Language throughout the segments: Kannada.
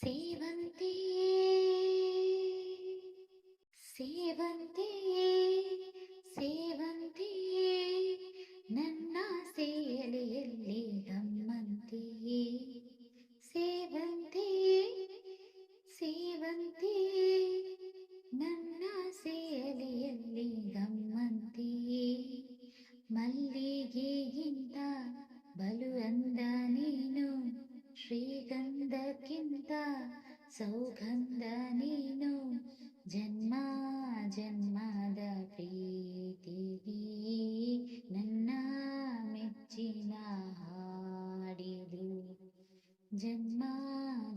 ಸೇವಂತಿ ಸೇವಂತಿ ಸೇವಂತಿ ನನ್ನ ಸೇಲೆಯಲ್ಲಿ ಗಮ್ಮಂತಿ ಸೇವಂತಿ ಸೇವಂತಿ ನನ್ನ ಸೇಲೆಯಲ್ಲಿ ಗಮ್ಮಂತಿ ಮಲ್ಲಿಗೆಗಿಂತ ಬಲು ಅಂದ ನೀನು ಶ್ರೀಗಂಧಕ್ಕಿಂತ ಸೌಗಂಧ ನೀನು ಜನ್ಮ ಜನ್ಮದ ಪ್ರೀತಿಗೆ ನನ್ನ ಮೆಚ್ಚಿನ ಹಾಡಿದು ಜನ್ಮ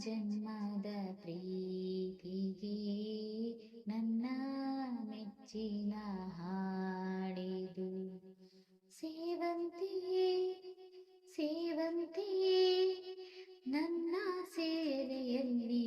ಜನ್ಮದ ಪ್ರೀತಿಗೆ ನನ್ನ ಮೆಚ್ಚಿನ ಹಾಡಿದು ಸೇವಂತಿ ಸೇವಂತಿ ನನ್ನ ಸೇವೆಯಲ್ಲಿ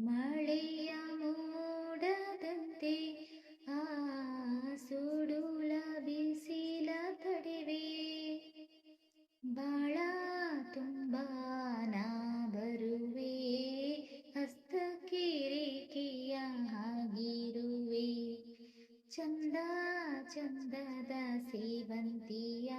ಮಳೆಯ ಮೂಡದಂತೆ ಆ ಸುಡುಳ ಬಿಸಿಲ ತಡೆವೆ. ಬಾಳ ತುಂಬ ನಾ ಬರುವೆ ಹಸ್ತಕಿರಿಕೆಯ ಹಾಗಿರುವೆ. ಚಂದ ಚಂದದ ಸೇವಂತಿಯ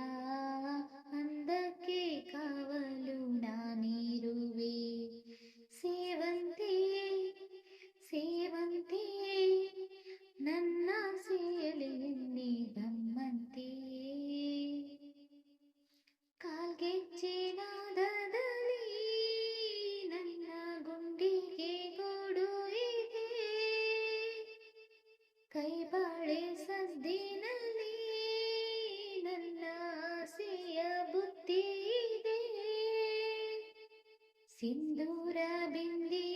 സിന്ദൂര ബിന്ദി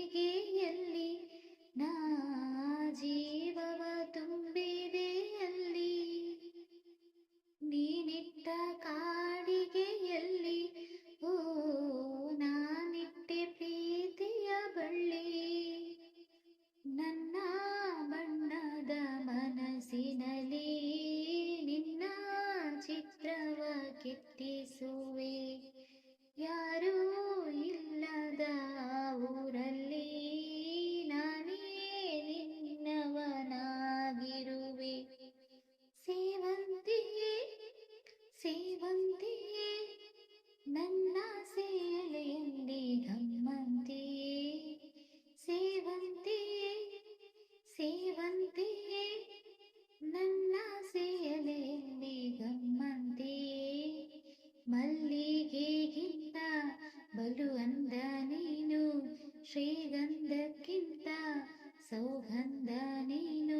ಸೌಗಂಧ ನೀನು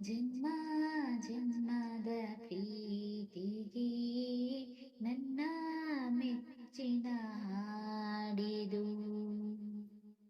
ಜನ್ಮ ಜನ್ಮದ ಪ್ರೀತಿಗೆ ನನ್ನ